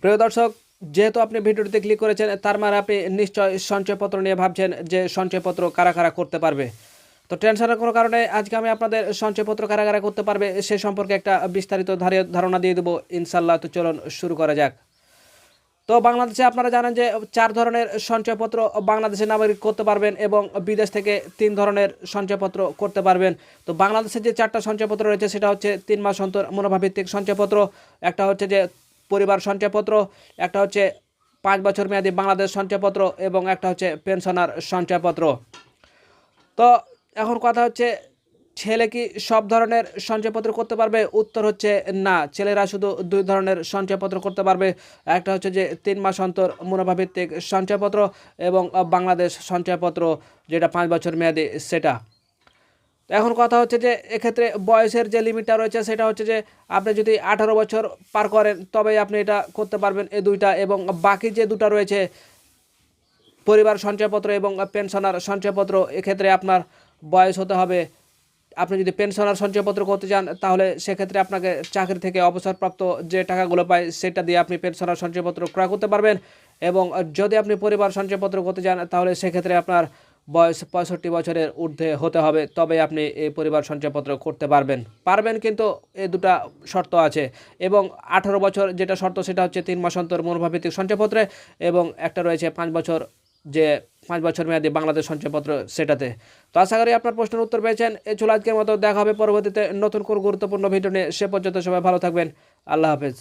প্রিয় দর্শক, যেহেতু আপনি ভিডিওটিতে ক্লিক করেছেন, তার মানে আপনি নিশ্চয় সঞ্চয়পত্র নিয়ে ভাবছেন যে সঞ্চয়পত্র কারা কারা করতে পারবে। তো টেনশনের কোনো কারণে আজকে আমি আপনাদের সঞ্চয়পত্র কারা কারা করতে পারবে, সে সম্পর্কে একটা বিস্তারিত ধারে- ধারণা দিয়ে দেবো। ইনশাল্লাহ তো চলুন শুরু করা যাক। তো বাংলাদেশে আপনারা জানেন যে চার ধরনের সঞ্চয়পত্র বাংলাদেশের নাগরিক করতে পারবেন এবং বিদেশ থেকে তিন ধরনের সঞ্চয়পত্র করতে পারবেন। তো বাংলাদেশে যে চারটা সঞ্চয়পত্র রয়েছে, সেটা হচ্ছে তিন মাস অন্তর মুনাফাভিত্তিক সঞ্চয়পত্র, একটা হচ্ছে যে পরিবার সঞ্চয়পত্র একটা হচ্ছে পাঁচ বছর মেয়াদি বাংলাদেশ সঞ্চয়পত্র এবং একটা হচ্ছে পেনশনার সঞ্চয়পত্র তো এখন কথা হচ্ছে, ছেলে কি সব ধরনের সঞ্চয়পত্র করতে পারবে? উত্তর হচ্ছে না। ছেলেরা শুধু দুই ধরনের সঞ্চয়পত্র করতে পারবে। একটা হচ্ছে যে তিন মাস অন্তর মুনাফাভিত্তিক সঞ্চয়পত্র এবং বাংলাদেশ সঞ্চয়পত্র যেটা পাঁচ বছর মেয়াদি, সেটা। তো এখন কথা হচ্ছে যে এক্ষেত্রে বয়সের যে লিমিটটা রয়েছে সেটা হচ্ছে যে আপনি যদি আঠারো বছর পার করেন, তবেই আপনি এটা করতে পারবেন এই দুইটা এবং বাকি যে দুটো রয়েছে, পরিবার সঞ্চয়পত্র এবং পেনশনার সঞ্চয়পত্র, এক্ষেত্রে আপনার বয়স হতে হবে। আপনি যদি পেনশনার সঞ্চয়পত্র করতে চান, তাহলে সেক্ষেত্রে আপনাকে চাকরি থেকে অবসরপ্রাপ্ত যে টাকাগুলো পায়, সেটা দিয়ে আপনি পেনশনার সঞ্চয়পত্র ক্রয় করতে পারবেন এবং যদি আপনি পরিবার সঞ্চয়পত্র করতে চান, তাহলে সেক্ষেত্রে আপনার বয়স পঁয়ষট্টি বছরের ঊর্ধ্বে হতে হবে তবে আপনি এই পরিবার সঞ্চয়পত্র করতে পারবেন। পারবেন কিন্তু এ দুটা শর্ত আছে এবং আঠারো বছর যেটা শর্ত সেটা হচ্ছে তিন মাস অন্তর মনোভাবিত্তিক সঞ্চয়পত্রে এবং একটা রয়েছে পাঁচ বছর যে পাঁচ বছর মেয়াদী বাংলাদেশ সঞ্চয়পত্র সেটাতে। তো আশা করি আপনার প্রশ্নের উত্তর পেয়েছেন। এ ছিল আজকের মতো, দেখা হবে পরবর্তীতে নতুন কোনো গুরুত্বপূর্ণ ভিডিও নিয়ে। সে পর্যন্ত সবাই ভালো থাকবেন। আল্লাহ হাফেজ।